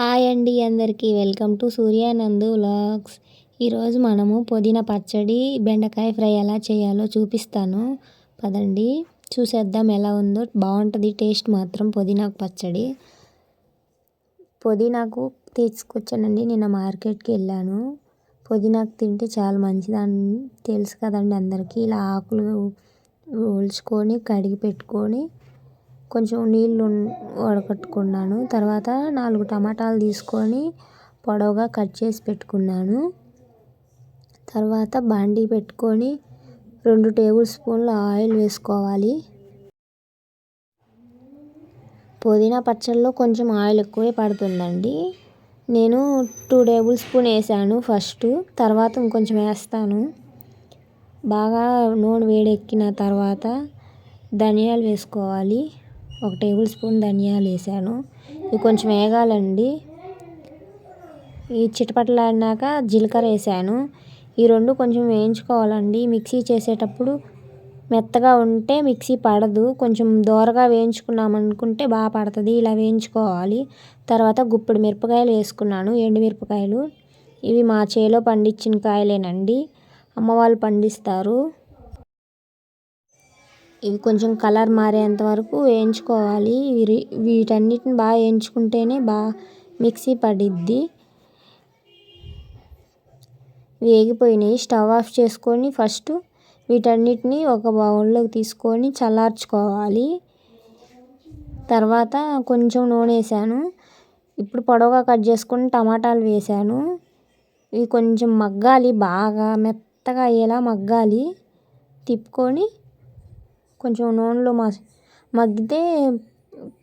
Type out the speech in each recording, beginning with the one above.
Hi అండి అందరికీ. Welcome to Suryanandu vlogs. ఈరోజు మనము పుదీనా పచ్చడి బెండకాయ ఫ్రై ఎలా చేయాలో చూపిస్తాను. పదండి. చూసేద్దాం ఎలా ఉందో. బాగుంటుంది టేస్ట్ మాత్రం పుదీనాకు పచ్చడి. పుదీనాకు తీసుకొచ్చానండి. నిన్న మార్కెట్కి వెళ్ళాను. పుదీనాకు తింటే చాలా మంచిదని తెలుసు కదండి అందరికీ. ఇలా ఆకులు ఒలుచుకొని కడిగి పెట్టుకొని కొంచెం నీళ్ళు వడకట్టుకున్నాను తర్వాత నాలుగు టమాటాలు తీసుకొని పొడవుగా కట్ చేసి పెట్టుకున్నాను. తర్వాత బాండీ పెట్టుకొని రెండు టేబుల్ స్పూన్ల ఆయిల్ వేసుకోవాలి. పుదీనా పచ్చళ్ళలో కొంచెం ఆయిల్ ఎక్కువే పడుతుందండి. నేను టూ టేబుల్ స్పూన్ వేసాను ఫస్ట్. తర్వాత ఇంకొంచెం వేస్తాను. బాగా నూనె వేడెక్కిన తర్వాత ధనియాలు వేసుకోవాలి. ఒక టేబుల్ స్పూన్ ధనియాలు వేసాను. ఇవి కొంచెం వేగాలండి. ఈ చిటపటలాడినాక జీలకర్ర వేసాను. ఈ రెండు కొంచెం వేయించుకోవాలండి. మిక్సీ చేసేటప్పుడు మెత్తగా ఉంటే మిక్సీ పడదు. కొంచెం దోరగా వేయించుకున్నాం అనుకుంటే బాగా పడుతుంది. ఇలా వేయించుకోవాలి. తర్వాత గుప్పెడు మిరపకాయలు వేసుకున్నాను. ఎండుమిరపకాయలు ఇవి మా చేలో పండించిన కాయలేనండి. అమ్మ వాళ్ళు పండిస్తారు. ఇవి కొంచెం కలర్ మారేంత వరకు వేయించుకోవాలి. వీటన్నిటిని బాగా వేయించుకుంటేనే బాగా మిక్సీ పడిద్ది. వేగిపోయినాయి. స్టవ్ ఆఫ్ చేసుకొని ఫస్ట్ వీటన్నిటిని ఒక బౌల్లోకి తీసుకొని చల్లార్చుకోవాలి. తర్వాత కొంచెం నూనె వేసాను. ఇప్పుడు పొడవుగా కట్ చేసుకొని టమాటాలు వేసాను. ఇవి కొంచెం మగ్గాలి. బాగా మెత్తగా అయ్యేలా మగ్గాలి. తిప్పుకొని కొంచెం నూనెలో మగ్గితే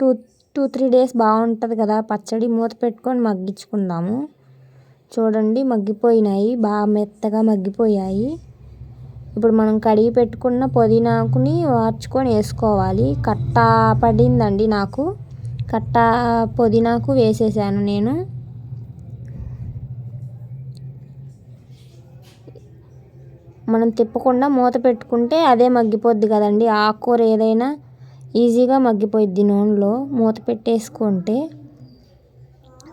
టూ టూ త్రీ డేస్ బాగుంటుంది కదా. పచ్చడి మూత పెట్టుకొని మగ్గించుకుందాము. చూడండి మగ్గిపోయినాయి. బాగా మెత్తగా మగ్గిపోయాయి. ఇప్పుడు మనం కడిగి పెట్టుకున్న పుదీనాకుని వార్చుకొని వేసుకోవాలి. కట్ట పడిందండి నాకు. కట్ట పుదీనాకు వేసేసాను నేను. మనం తిప్పకుండా మూత పెట్టుకుంటే అదే మగ్గిపోద్ది కదండి. ఆకుకూర ఏదైనా ఈజీగా మగ్గిపోయిద్ది నూనెలో. మూత పెట్టేసుకుంటే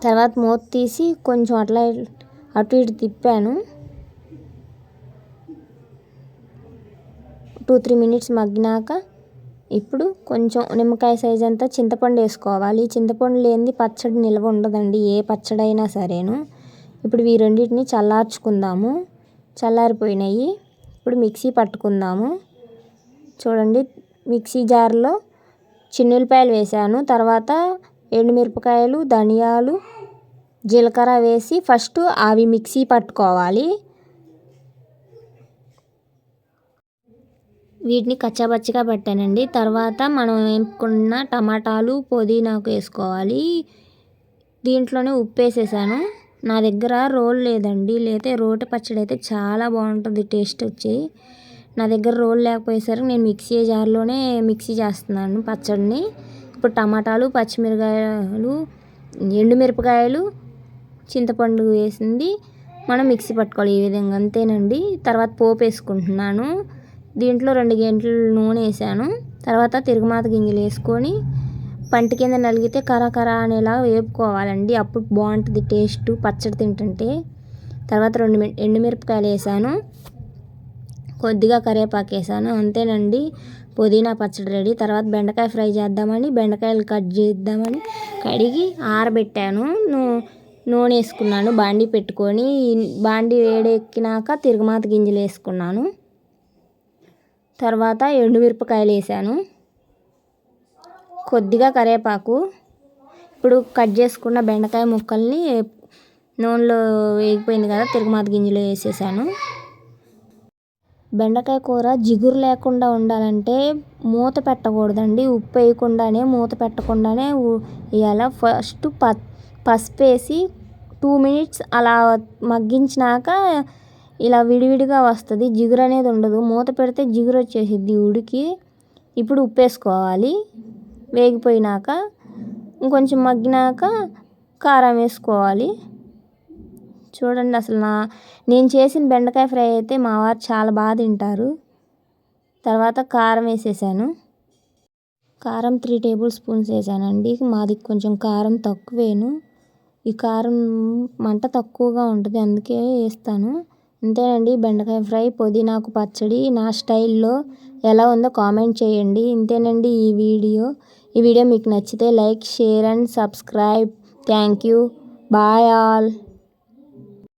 తర్వాత మూత తీసి కొంచెం అట్లా అటు ఇటు తిప్పాను. టూ త్రీ మినిట్స్ మగ్గినాక ఇప్పుడు కొంచెం నిమ్మకాయ సైజ్ అంతా చింతపండు వేసుకోవాలి. చింతపండు లేనిది పచ్చడి నిల్వ ఉండదండి. ఏ పచ్చడి అయినా సరేను. ఇప్పుడు ఈ రెండింటిని చల్లార్చుకుందాము. చల్లారిపోయినాయి. ఇప్పుడు మిక్సీ పట్టుకుందాము. చూడండి మిక్సీ జార్లో చిన్నులపాయలు వేసాను తర్వాత ఎండుమిరపకాయలు ధనియాలు జీలకర్ర వేసి ఫస్ట్ అవి మిక్సీ పట్టుకోవాలి. వీటిని కచ్చాపచ్చిగా పెట్టానండి. తర్వాత మనం వేపుకున్న టమాటాలు పుదీనాకు వేసుకోవాలి. దీంట్లోనే ఉప్పు వేసేసాను. నా దగ్గర రోల్ లేదండి. లేతే రోటి పచ్చడి అయితే చాలా బాగుంటుంది టేస్ట్ వచ్చి. నా దగ్గర రోల్ లేకపోయేసరికి నేను మిక్సీ జార్లోనే మిక్సీ చేస్తున్నాను పచ్చడిని. ఇప్పుడు టమాటాలు పచ్చిమిరకాయలు ఎండుమిరపకాయలు చింతపండు వేసింది మనం మిక్సీ పట్టుకోవాలి ఈ విధంగా అంతేనండి. తర్వాత పోపు వేసుకుంటున్నాను. దీంట్లో రెండు గంటలు నూనె వేసాను. తర్వాత తిరుగుమాత గింజలు వేసుకొని పంట కింద నలిగితే కరాకరా అనేలా వేపుకోవాలండి. అప్పుడు బాగుంటుంది టేస్ట్. పచ్చడి తింటుంటే. తర్వాత రెండు ఎండుమిరపకాయలు వేసాను. కొద్దిగా కరివేపాకు వేసాను. అంతేనండి. పుదీనా పచ్చడి రెడీ. తర్వాత బెండకాయ ఫ్రై చేద్దామని బెండకాయలు కట్ చేద్దామని కడిగి ఆరబెట్టాను. నూనె వేసుకున్నాను. బాండి పెట్టుకొని బాండి వేడెక్కినాక తిరుగుమాత గింజలు వేసుకున్నాను. తర్వాత ఎండుమిరపకాయలు వేసాను. కొద్దిగా కరివేపాకు. ఇప్పుడు కట్ చేసుకున్న బెండకాయ ముక్కల్ని నూనెలో వేగిపోయింది కదా తిరుగుమాత గింజలు వేసేసాను. బెండకాయ కూర జిగురు లేకుండా ఉండాలంటే మూత పెట్టకూడదండి. ఉప్పు వేయకుండానే మూత పెట్టకుండానే వేయాల. ఫస్ట్ ప పసుపు వేసి టూ మినిట్స్ అలా మగ్గించినాక ఇలా విడివిడిగా వస్తుంది. జిగురు అనేది ఉండదు. మూత పెడితే జిగురు వచ్చేసిద్ది ఉడికి. ఇప్పుడు ఉప్పు వేసుకోవాలి. వేగిపోయినాక ఇంకొంచెం మగ్గినాక కారం వేసుకోవాలి. చూడండి అసలు నా నేను చేసిన బెండకాయ ఫ్రై అయితే మా వారు చాలా బాగా తింటారు. తర్వాత కారం వేసేసాను. కారం త్రీ టేబుల్ స్పూన్స్ వేసానండి. మాది కొంచెం కారం తక్కువేను. ఈ కారం మంట తక్కువగా ఉంటుంది అందుకే వేస్తాను. ఇంతేనండి బెండకాయ ఫ్రై పుదీనాకు పచ్చడి నా స్టైల్లో ఎలా ఉందో కామెంట్ చేయండి. ఇంతేనండి ఈ వీడియో. ఈ వీడియో మీకు నచ్చితే like share and subscribe thank you bye all